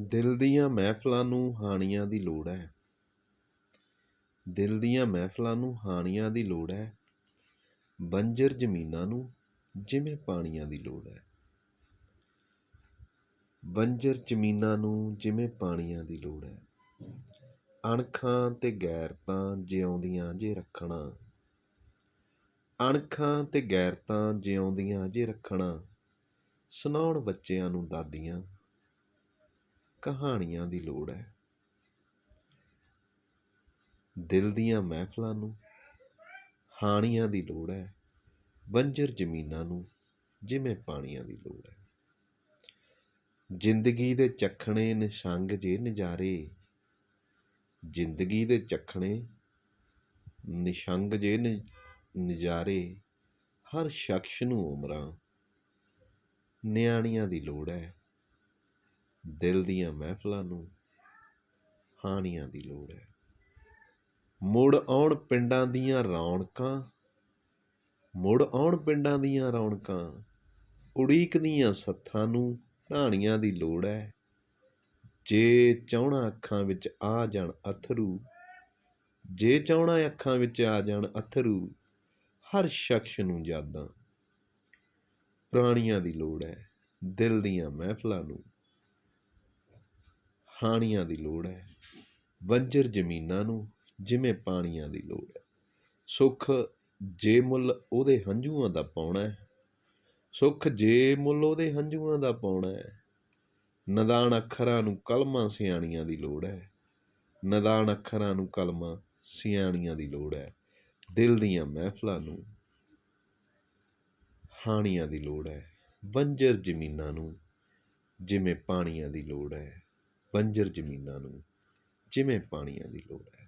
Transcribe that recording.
ਦਿਲ ਦੀਆਂ ਮਹਿਫਲਾਂ ਨੂੰ ਹਾਣੀਆਂ ਦੀ ਲੋੜ ਹੈ। ਦਿਲ ਦੀਆਂ ਮਹਿਫਲਾਂ ਨੂੰ ਹਾਣੀਆਂ ਦੀ ਲੋੜ ਹੈ। ਬੰਜਰ ਜ਼ਮੀਨਾਂ ਨੂੰ ਜਿਵੇਂ ਪਾਣੀਆਂ ਦੀ ਲੋੜ ਹੈ। ਬੰਜਰ ਜ਼ਮੀਨਾਂ ਨੂੰ ਜਿਵੇਂ ਪਾਣੀਆਂ ਦੀ ਲੋੜ ਹੈ। ਅਣਖਾਂ ਤੇ ਗੈਰਤਾਂ ਜਿਉਂਦੀਆਂ ਜੇ ਰੱਖਣਾ। ਅਣਖਾਂ ਤੇ ਗੈਰਤਾਂ ਜਿਉਂਦੀਆਂ ਜੇ ਰੱਖਣਾ। ਸੁਣਾਉਣ ਬੱਚਿਆਂ ਨੂੰ ਦਾਦੀਆਂ। ਕਹਾਣੀਆਂ ਦੀ ਲੋੜ ਹੈ। ਦਿਲ ਦੀਆਂ ਮਹਿਫਲਾਂ ਨੂੰ, ਹਾਣੀਆਂ ਦੀ ਲੋੜ ਹੈ। ਬੰਜਰ ਜ਼ਮੀਨਾਂ ਨੂੰ, ਜਿਵੇਂ ਪਾਣੀਆਂ ਦੀ ਲੋੜ ਹੈ। ਜ਼ਿੰਦਗੀ ਦੇ ਚੱਖਣੇ ਨਿਸ਼ੰਗ ਜੇ ਨਜ਼ਾਰੇ, ਜ਼ਿੰਦਗੀ ਦੇ ਚੱਖਣੇ ਨਿਸ਼ੰਗ ਜੇ ਨਜ਼ਾਰੇ, ਹਰ ਸ਼ਖਸ ਨੂੰ ਉਮਰਾਂ, ਨਿਆਣੀਆਂ ਦੀ ਲੋੜ ਹੈ। ਦਿਲ ਦੀਆਂ ਮਹਿਫਲਾਂ ਨੂੰ ਹਾਣੀਆਂ ਦੀ ਲੋੜ ਹੈ। ਮੁੜ ਆਉਣ ਪਿੰਡਾਂ ਦੀਆਂ ਰੌਣਕਾਂ, ਮੁੜ ਆਉਣ ਪਿੰਡਾਂ ਦੀਆਂ ਰੌਣਕਾਂ ਉਡੀਕਦੀਆਂ ਸੱਥਾਂ ਨੂੰ ਢਾਣੀਆਂ ਦੀ ਲੋੜ ਹੈ। ਜੇ ਚਾਹਣਾ ਅੱਖਾਂ ਵਿੱਚ ਆ ਜਾਣ ਅਥਰੂ, ਜੇ ਚਾਹਣਾ ਅੱਖਾਂ ਵਿੱਚ ਆ ਜਾਣ ਅਥਰੂ, ਹਰ ਸ਼ਖਸ ਨੂੰ ਯਾਦਾਂ, ਪ੍ਰਾਣੀਆਂ ਦੀ ਲੋੜ ਹੈ। ਦਿਲ ਦੀਆਂ ਮਹਿਫਲਾਂ ਨੂੰ ਹਾਣੀਆਂ ਦੀ ਲੋੜ ਹੈ। ਬੰਜਰ ਜ਼ਮੀਨਾਂ ਨੂੰ ਜਿਵੇਂ ਪਾਣੀਆਂ ਦੀ ਲੋੜ ਹੈ। ਸੁੱਖ ਜੇ ਮੁੱਲ ਉਹਦੇ ਹੰਝੂਆਂ ਦਾ ਪਾਉਣਾ ਹੈ। ਸੁੱਖ ਜੇ ਮੁੱਲ ਉਹਦੇ ਹੰਝੂਆਂ ਦਾ ਪਾਉਣਾ ਹੈ। ਨਦਾਨ ਅੱਖਰਾਂ ਨੂੰ ਕਲਮਾਂ ਸਿਆਣੀਆਂ ਦੀ ਲੋੜ ਹੈ। ਨਦਾਨ ਅੱਖਰਾਂ ਨੂੰ ਕਲਮਾਂ ਸਿਆਣੀਆਂ ਦੀ ਲੋੜ ਹੈ। ਦਿਲ ਦੀਆਂ ਮਹਿਫਲਾਂ ਨੂੰ ਹਾਣੀਆਂ ਦੀ ਲੋੜ ਹੈ। ਬੰਜਰ ਜ਼ਮੀਨਾਂ ਨੂੰ ਜਿਵੇਂ ਪਾਣੀਆਂ ਦੀ ਲੋੜ ਹੈ। ਬੰਜਰ ਜ਼ਮੀਨਾਂ ਨੂੰ ਜਿਵੇਂ ਪਾਣੀਆਂ ਦੀ ਲੋੜ ਹੈ।